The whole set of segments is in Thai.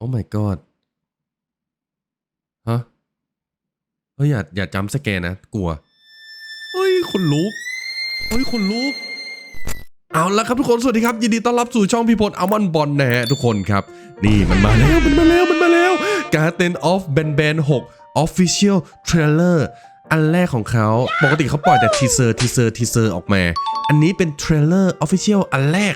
โอ้ my god ฮะเฮ้ยอย่าอย่าจำสแกนนะ กลัว เฮ้ยคนลุก เฮ้ยคนลุก เอาละครับทุกคน สวัสดีครับ ยินดีต้อนรับสู่ช่องพี่พลอัลมอนบอลนะฮะทุกคนครับ นี่มันมาแล้ว มันมาแล้ว มันมาแล้ว Garden of b a n b a n 6 Official Trailer อันแรกของเขา ปกติเขาปล่อยแต่ทีเซอร์ทีเซอร์ทีเซอร์ออกมา อันนี้เป็นเทรลเลอร์ Official อันแรก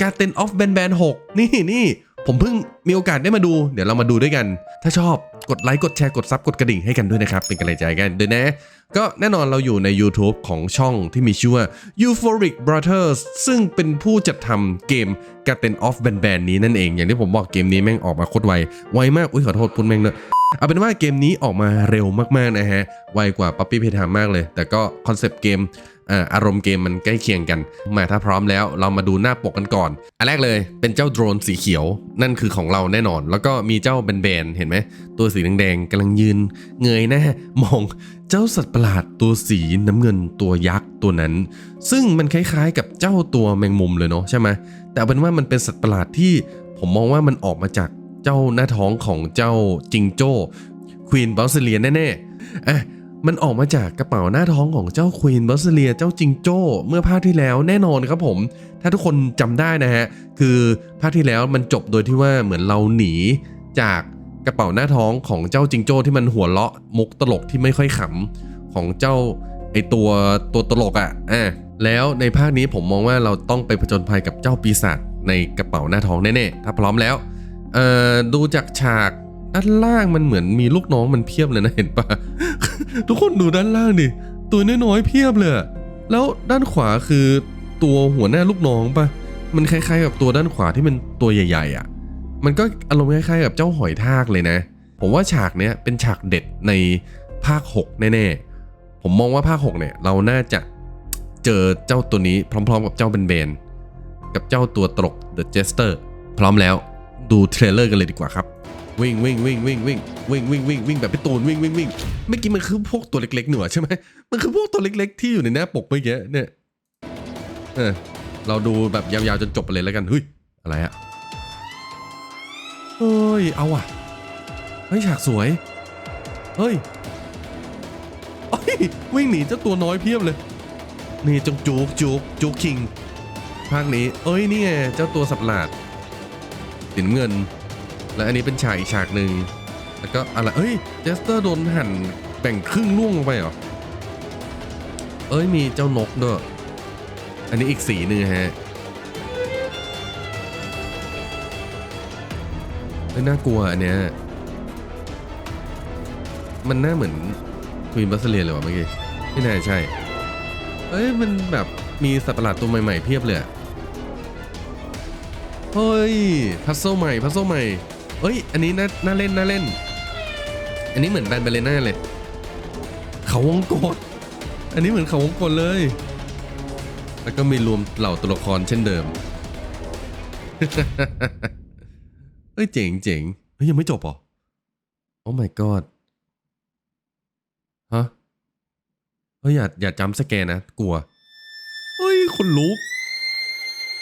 Garden of b a n b a n 6 นี่นี่ ผมเพิ่งมีโอกาสได้มาดู เดี๋ยวเรามาดูด้วยกัน ถ้าชอบกดไลค์กดแชร์กดซับกดกระดิ่งให้กันด้วยนะครับ เป็นกำลังใจกันด้วยนะ ก็แน่นอนเราอยู่ใน YouTube ของช่องที่มีชื่อว่า Euphoric Brothers ซึ่งเป็นผู้จัดทำเกม Garden of b a n b a n นี้นั่นเอง อย่างที่ผมบอกเกมนี้แม่งออกมาโคตรไว ไวมาก อุ้ยขอโทษพูดแม่งเนอะเอาเป็นว่าเกมนี้ออกมาเร็วมากๆนะฮะ ไวกว่า Puppy Playtime มากเลย แต่ก็คอนเซปต์เกม อาอารมณ์เกมมันใกล้เคียงกันมาถ้าพร้อมแล้วเรามาดูหน้าปกกันก่อน อันแรกเลยเป็นเจ้าโดรนสีเขียว นั่นคือของเราแน่นอน แล้วก็มีเจ้าแบนๆเห็นไหม ตัวสีแดงๆกำลังยืน เงยหน้ามองเจ้าสัตว์ประหลาดตัวสีน้ำเงินตัวยักษ์ตัวนั้น ซึ่งมันคล้ายๆ กับเจ้าตัวแมงมุมเลยเนาะใช่ไหมแต่เป็นว่ามันเป็นสัตว์ประหลาดที่ผมมองว่ามันออกมาจากเจ้าหน้าท้องของเจ้าจิงโจ้ควีนบอสเลียแน่ๆอะ มันออกมาจากกระเป๋าหน้าท้องของเจ้าควีนบอสเลียเจ้าจิงโจ้ เมื่อภาคที่แล้วแน่นอนครับผม ถ้าทุกคนจำได้นะฮะ คือภาคที่แล้วมันจบโดยที่ว่าเหมือนเราหนีจากกระเป๋าหน้าท้องของเจ้าจิงโจ้ที่มันหัวเราะมุกตลกที่ไม่ค่อยขำของเจ้าไอตัวตัวตลกอะ่ะอะแล้วในภาคนี้ผมมองว่าเราต้องไปผจญภัยกับเจ้าปีศาจในกระเป๋าหน้าท้องแน่ๆถ้าพร้อมแล้วเอ่อดูจากฉากด้านล่างมันเหมือนมีลูกน้องมันเพียบเลยนะเห็นปะ ทุกคนดูด้านล่างดิตัวน้อยๆเพียบเลย แล้วด้านขวาคือตัวหัวหน้าลูกน้องปะมันคล้ายๆ กับตัวด้านขวาที่มันตัวใหญ่ๆอะ่ะ มันก็อารมณ์คล้ายๆ กับเจ้าหอยทากเลยนะ ผมว่าฉากเนี้ยเป็นฉากเด็ดในภาค 6 แน่ๆ ผมมองว่าภาค 6 เนี่ย เราน่าจะเจอเจ้าตัวนี้พร้อม ๆ กับเจ้าเบนเบนกับเจ้าตัวตลก The Jester พร้อมแล้วดูเทรลเลอร์กันเลยดีกว่าครับ วิ่งวิ่งวิ่งวิ่งวิ่งวิ่งวิ่งวิ่งวิ่งแบบพี่ตูนวิ่งวิ่งวิ่งเมื่อกี้มันคือพวกตัวเล็กๆหน่อใช่ไหมมันคือพวกตัวเล็ก ๆ ที่อยู่ในหน้าปกเมื่อกี้เนี่ยเออเราดูแบบยาวๆจนจบไปเลยแล้วกันเฮ้ยอะไรอะเฮ้ยเอาอะเฮ้ยฉากสวยเฮ้ยเฮ้ยวิ่งหนีเจ้าตัวน้อยเพียบเลย นี่จงจูกจูกจูกคิงภาคนี้ เอ้ยนี่ไงเจ้าตัวสับหลาดสีน้ำเงิน และอันนี้เป็นฉากอีกฉากหนึ่งแล้วก็อะไรเอ้ยเจสเตอร์โดนหั่นแบ่งครึ่งล่วงลงไปเหรอ เอ้ยมีเจ้านกด้วยอันนี้อีกสีหนึ่งฮะเอ้ยน่ากลัวอันเนี้ยมันน่าเหมือนควีนบัสเลียนเลยวะเมื่อกี้ไม่น่าใช่ เอ้ยมันแบบมีสัตว์ประหลาดตัวใหม่ ๆ เพียบเลยเฮ้ยพัซโซใหม่พัซโซใหม่ เอ้ย อันนี้น่าน่าเล่นน่าเล่น อันนี้เหมือนแบนเบเลน่าเลย เขาวงกดอันนี้เหมือนเขาวงกดเลย แล้วก็มีรวมเหล่าตัวละครเช่นเดิม เฮ้ยเจ๋งเจ๋งเฮ้ยยังไม่จบเหรอ โอ้ my god ฮะ เฮ้ยอย่าอย่าจำสแกนนะ กลัว เฮ้ยคนลุก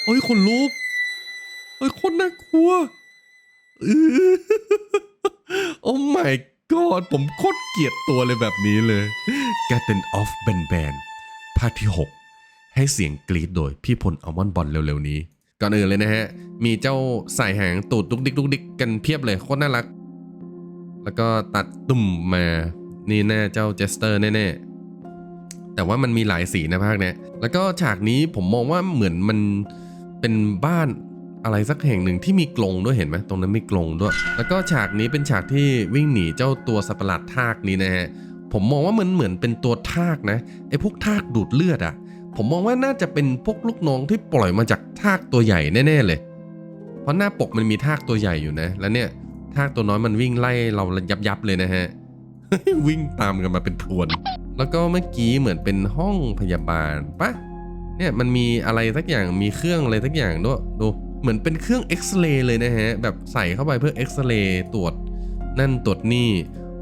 เฮ้ยคนลุกเฮ้ยคนน่ากลัวอื้อ โอ้ my god ผมโคตรเกลียดตัวเลยแบบนี้เลย Garden of b a n b a n ภาคที่ 6 ให้เสียงกรีดโดยพี่พลอัลมอนบอลเร็วๆนี้ ก่อนอื่นเลยนะฮะ มีเจ้าสายหางตูดดุกดิกดุกดิกกันเพียบเลยโคตรน่ารัก แล้วก็ตัดตุ่มมา นี่แน่เจ้าเจสเตอร์แน่ๆ แต่ว่ามันมีหลายสีนะภาคเนี้ย แล้วก็ฉากนี้ผมมองว่าเหมือนมันเป็นบ้าน อะไรสักแห่งหนึ่งที่มีกรงด้วยเห็นไหมตรงนั้นมีกรงด้วย แล้วก็ฉากนี้เป็นฉากที่วิ่งหนีเจ้าตัวสัตว์ประหลาดทากนี้นะฮะผมมองว่ามันเหมือนเป็นตัวทากนะไอ้พวกทากดูดเลือดอะผมมองว่าน่าจะเป็นพวกลูกน้องที่ปล่อยมาจากทากตัวใหญ่แน่ๆเลย เพราะหน้าปกมันมีทากตัวใหญ่อยู่นะ แล้วเนี่ยทากตัวน้อยมันวิ่งไล่เรายับยับๆเลยนะฮะวิ่งตามกันมาเป็นพรวน แล้วก็เมื่อกี้เหมือนเป็นห้องพยาบาลปะเนี่ยมันมีอะไรสักอย่างมีเครื่องอะไรสักอย่างด้วยดู เหมือนเป็นเครื่องเอ็กซเรย์เลยนะฮะ แบบใส่เข้าไปเพื่อเอ็กซเรย์ตรวจนั่นตรวจนี่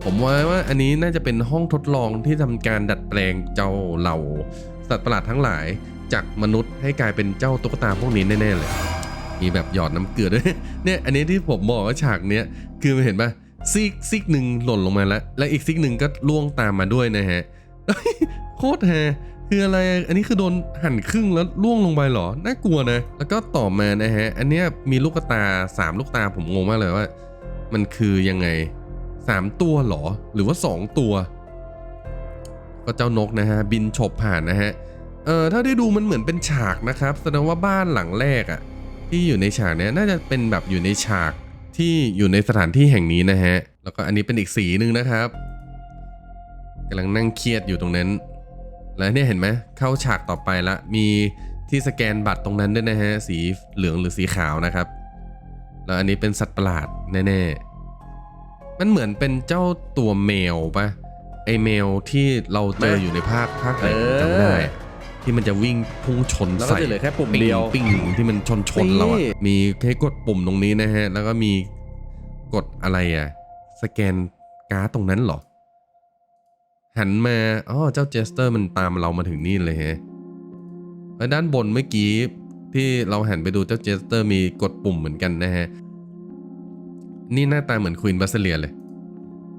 ผมว่าว่าอันนี้น่าจะเป็นห้องทดลองที่ทำการดัดแปลงเจ้าเหล่า สัตว์ประหลาดทั้งหลายจากมนุษย์ให้กลายเป็นเจ้าตุ๊กตาพวกนี้แน่ๆเลย มีแบบหยอดน้ำเกลือด้วยเนี่ยอันนี้ที่ผมบอกว่าฉากเนี้ยคือเห็นปะซีกซีกหนึ่งหล่นลงมาแล้ว และอีกซีกหนึ่งก็ล่วงตามมาด้วยนะฮะโคตรแฮ คืออะไร อันนี้คือโดนหั่นครึ่งแล้วล่วงลงไปเหรอ น่ากลัวนะ แล้วก็ต่อมานะฮะ อันเนี้ยมีลูกตาสามลูกตาผมงงมากเลยว่า มันคือยังไงสามตัวเหรอ หรือว่าสองตัว ก็เจ้านกนะฮะ บินฉบผ่านนะฮะ เออถ้าได้ดูมันเหมือนเป็นฉากนะครับ แสดงว่าบ้านหลังแรกอะที่อยู่ในฉากเนี้ยน่าจะเป็นแบบอยู่ในฉากที่อยู่ในสถานที่แห่งนี้นะฮะ แล้วก็อันนี้เป็นอีกสีหนึ่งนะครับกำลังนั่งเครียดอยู่ตรงนั้น แล้วเนี่ยเห็นไหมเข้าฉากต่อไปละ มีที่สแกนบัตรตรงนั้นด้วยนะฮะ สีเหลืองหรือสีขาวนะครับ แล้วอันนี้เป็นสัตว์ประหลาดแน่ๆ มันเหมือนเป็นเจ้าตัวแมวปะไอแมวที่เราเจออยู่ในภาคภาคไหนผมจำไม่ได้อะที่มันจะวิ่งพุ่งชนแล้วก็ใส่จะเหลือแค่ปุ่มปิ้งเดียว ปิ้งที่มันชนชนเราอะนี่ มีให้กดปุ่มตรงนี้นะฮะ แล้วก็มีกดอะไรอะสแกนการ์ดตรงนั้นเหรอ หันมาอ๋อเจ้าเจสเตอร์มันตามเรามาถึงนี่เลยฮะแล้ด้านบนเมื่อกี้ที่เราหันไปดูเจ้าเจสเตอร์มีกดปุ่มเหมือนกันนะฮะ นี่หน้าตาเหมือนควีนบัสเลียเลย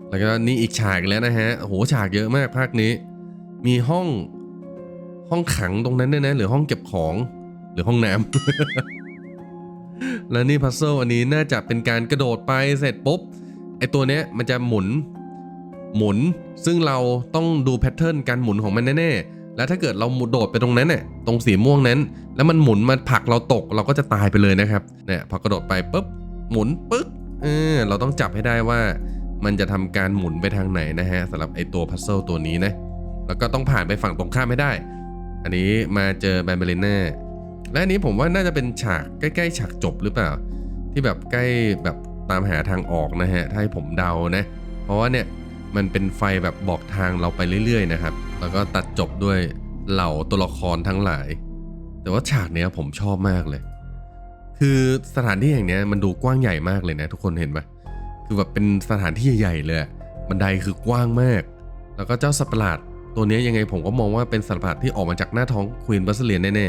แล้วก็นี่อีกฉากแล้วนะฮะโหฉากเยอะมากภาคนี้ มีห้องห้องขังตรงนั้นด้วยนะหรือห้องเก็บของหรือห้องน้ำ แล้วนี่พัซเซิลอันนี้น่าจะเป็นการกระโดดไปเสร็จปุ๊บไอตัวเนี้ยมันจะหมุน หมุน ซึ่งเราต้องดูแพทเทิร์นการหมุนของมันแน่ๆ แล้วถ้าเกิดเราโดดไปตรงนั้นเนี่ยตรงสีม่วงนั้น แล้วมันหมุนมาผลักเราตกเราก็จะตายไปเลยนะครับเนี่ยพอกระโดดไปปุ๊บหมุนปึ๊กเออเราต้องจับให้ได้ว่า มันจะทำการหมุนไปทางไหนนะฮะสำหรับไอตัวพัซเซิลตัวนี้นะแล้วก็ต้องผ่านไปฝั่งตรงข้ามให้ได้ อันนี้มาเจอแบมเบลิน่าและอันนี้ผมว่าน่าจะเป็นฉากใกล้ๆฉากจบหรือเปล่า ที่แบบใกล้แบบตามหาทางออกนะฮะถ้าให้ผมเดานะ เพราะว่าเนี่ย มันเป็นไฟแบบบอกทางเราไปเรื่อยๆนะครับ แล้วก็ตัดจบด้วยเหล่าตัวละครทั้งหลาย แต่ว่าฉากเนี้ยผมชอบมากเลย คือสถานที่แห่งนี้มันดูกว้างใหญ่มากเลยนะทุกคนเห็นปะคือแบบเป็นสถานที่ใหญ่ๆเลยบันไดคือกว้างมาก แล้วก็เจ้าสัตว์ประหลาด ตัวนี้ยยังไงผมก็มองว่าเป็นสัตว์ประหลาดที่ออกมาจากหน้าท้องควีนบัสเลียนแน่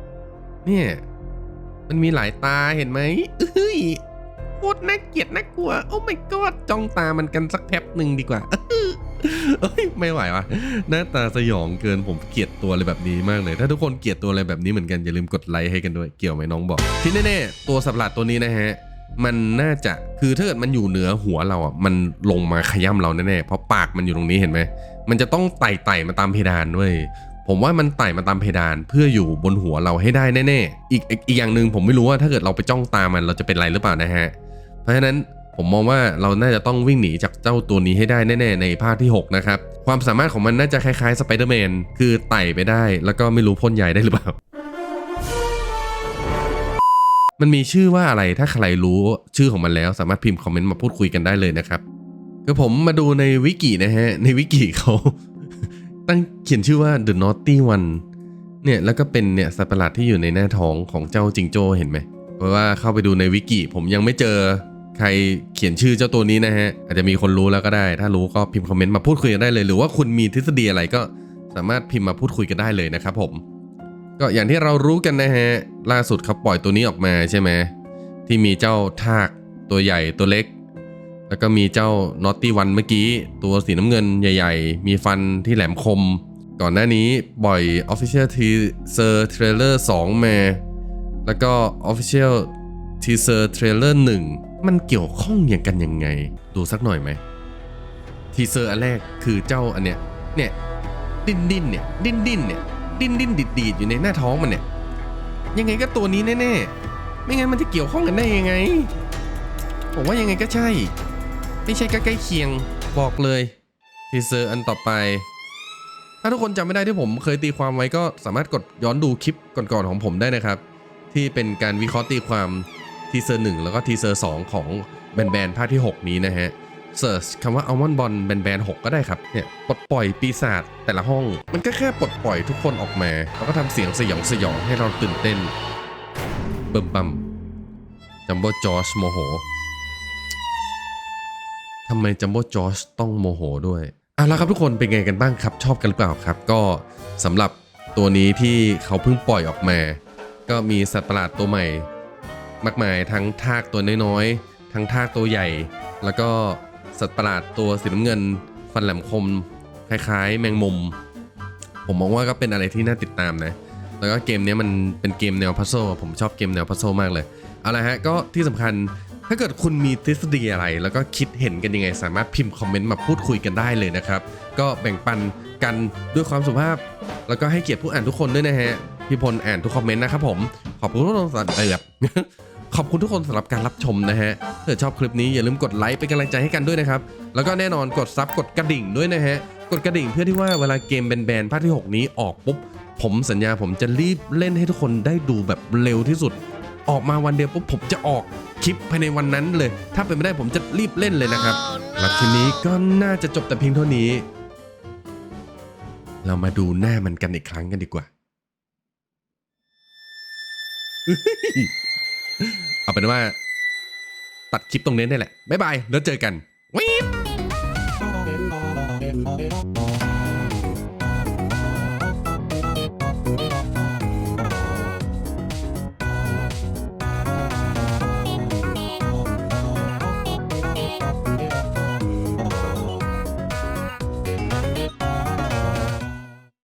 ๆเนี่ยมันมีหลายตาเห็นไหมเอ้ย โคตรน่าเกลียดน่ากลัว โอ้ my god จ้องตามันกันสักแป๊บหนึ่งดีกว่าเอ้ยไม่ไหววะหน้าตาสยองเกินผมเกลียดตัวอะไรแบบนี้มากเลย ถ้าทุกคนเกลียดตัวอะไรแบบนี้เหมือนกันอย่าลืมกดไลค์ให้กันด้วยเกี่ยวไหมน้องบอก ที่แน่ๆตัวสัตว์ประหลาดตัวนี้นะฮะมันน่าจะคือถ้าเกิดมันอยู่เหนือหัวเราอะมันลงมาขย้ำเราแน่ๆเพราะปากมันอยู่ตรงนี้เห็นไหมมันจะต้องไต่ไต่มาตามเพดานด้วย ผมว่ามันไต่มาตามเพดานเพื่ออยู่บนหัวเราให้ได้แน่ๆอีกอีกอีกอย่างหนึ่งผมไม่รู้ว่าถ้าเกิดเราไปจ้องตามันเราจะเป็นไรหรือเปล่านะฮะ เพราะฉะนั้นผมมองว่าเราน่าจะต้องวิ่งหนีจากเจ้าตัวนี้ให้ได้แน่ๆในภาคที่ 6 นะครับ ความสามารถของมันน่าจะคล้ายๆสไปเดอร์แมนคือไต่ไปได้ แล้วก็ไม่รู้พ่นใหญ่ได้หรือเปล่า มันมีชื่อว่าอะไรถ้าใครรู้ชื่อของมันแล้วสามารถพิมพ์คอมเมนต์มาพูดคุยกันได้เลยนะครับคือผมมาดูในวิกินะฮะ ในวิกิเขา ตั้งเขียนชื่อว่า The Naughty One เนี่ยแล้วก็เป็นเนี่ยสัตว์ประหลาดที่อยู่ในหน้าท้องของเจ้าจิงโจ้เห็นไหมเพราะว่าเข้าไปดูในวิกิผมยังไม่เจอ ใครเขียนชื่อเจ้าตัวนี้นะฮะ อาจจะมีคนรู้แล้วก็ได้ ถ้ารู้ก็พิมพ์คอมเมนต์มาพูดคุยกันได้เลย หรือว่าคุณมีทฤษฎีอะไรก็สามารถพิมพ์มาพูดคุยกันได้เลยนะครับผม ก็อย่างที่เรารู้กันนะฮะ ล่าสุดเขาปล่อยตัวนี้ออกมาใช่ไหมที่มีเจ้าทากตัวใหญ่ตัวเล็ก แล้วก็มีเจ้านอตตี้วันเมื่อกี้ ตัวสีน้ำเงินใหญ่ ๆ มีฟันที่แหลมคม ก่อนหน้านี้ปล่อย Official Teaser Trailer 2 มา แล้วก็ Official Teaser Trailer 1 มันเกี่ยวข้องอย่างกันยังไง ดูสักหน่อยไหมทีเซอร์อันแรกคือเจ้าอันเนี้ยเนี่ยดิ้นดิ้นเนี่ยดิ้นดิ้นเนี่ยดิ้นดิ้นดิดดีดอยู่ในหน้าท้องมันเนี่ย ยังไงก็ตัวนี้แน่ๆไม่งั้นมันจะเกี่ยวข้องกันได้ยังไงผมว่ายังไงก็ใช่ ไม่ใช่ก็ใกล้เคียงบอกเลยทีเซอร์อันต่อไป ถ้าทุกคนจำไม่ได้ที่ผมเคยตีความไว้ก็สามารถกดย้อนดูคลิปก่อนๆของผมได้นะครับ ที่เป็นการวิเคราะห์ตีความ ทีเซอร์หนึ่งแล้วก็ทีเซอร์สองของแบนแบนภาคที่ 6 นี้นะฮะเซิร์ชคำว่าอัลมอนบอลแบนแบนหกก็ได้ครับเนี่ยปลดปล่อยปีศาจแต่ละห้อง มันก็แค่ปลดปล่อยทุกคนออกมาแล้วก็ทำเสียงสยองสยองให้เราตื่นเต้นเบิ่มบัมจัมโบ้จอชโมโหทำไมจัมโบ้จอชต้องโมโหด้วยเอาละครับทุกคนเป็นไงกันบ้างครับ ชอบกันหรือเปล่าครับ ก็สำหรับตัวนี้ที่เขาเพิ่งปล่อยออกมา ก็มีสัตว์ประหลาดตัวใหม่ มากมายทั้งทากตัวน้อยๆ ทั้งทากตัวใหญ่ แล้วก็สัตว์ประหลาดตัวสีน้ำเงิน ฟันแหลมคม คล้ายๆ แมงมุม ผมมองว่าก็เป็นอะไรที่น่าติดตามนะ แล้วก็เกมนี้มันเป็นเกมแนวพัซโซผมชอบเกมแนวพัซโซมากเลย เอาละฮะ ก็ที่สำคัญถ้าเกิดคุณมีทฤษฎีอะไร แล้วก็คิดเห็นกันยังไง สามารถพิมพ์คอมเมนต์มาพูดคุยกันได้เลยนะครับ ก็แบ่งปันกันด้วยความสุภาพ แล้วก็ให้เกียรติผู้อ่านทุกคนด้วยนะฮะพี่พลอ่านทุกคอมเมนต์นะครับผม ขอบคุณทุกคนสำหรับเออ ขอบคุณทุกคนสำหรับการรับชมนะฮะถ้าชอบคลิปนี้อย่าลืมกดไลค์เป็นกำลังใจให้กันด้วยนะครับ แล้วก็แน่นอนกดซับกดกระดิ่งด้วยนะฮะ กดกระดิ่งเพื่อที่ว่าเวลาเกมแบนๆภาคที่ 6 นี้ออกปุ๊บ ผมสัญญาผมจะรีบเล่นให้ทุกคนได้ดูแบบเร็วที่สุด ออกมาวันเดียวปุ๊บผมจะออกคลิปภายในวันนั้นเลย ถ้าเป็นไม่ได้ผมจะรีบเล่นเลยนะครับแล้วทีนี้ก็น่าจะจบแต่เพียงเท่านี้ เรามาดูหน้ามันกันอีกครั้งกันดีกว่า เอาเป็นว่า ตัดคลิปตรงนี้ได้แหละ บ๊ายบาย แล้วเจอกันวิบ